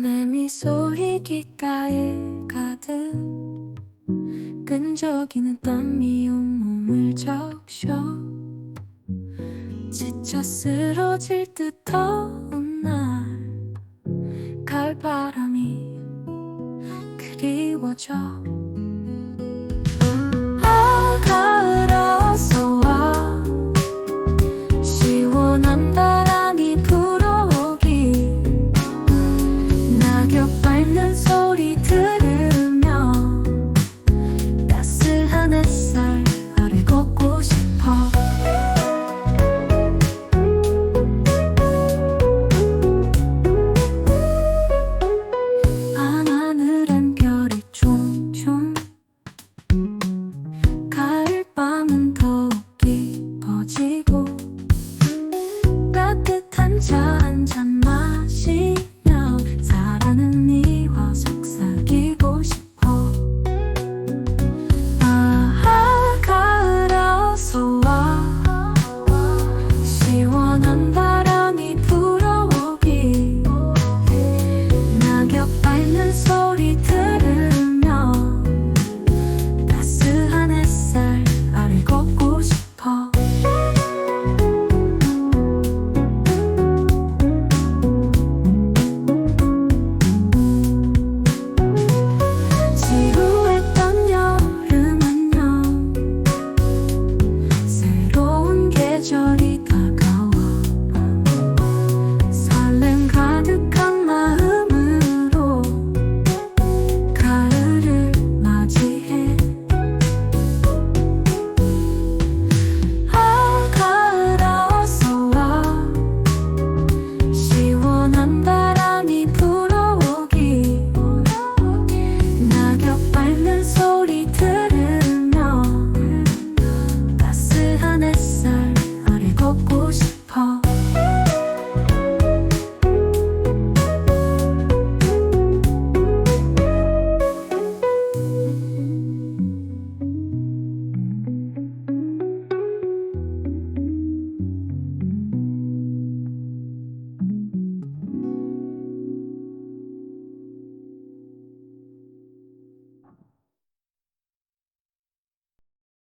내 미소이 귓가에 가득 끈적이는 땀이 온몸을 적셔 지쳐 쓰러질 듯 더운 날 가을바람이 그리워져.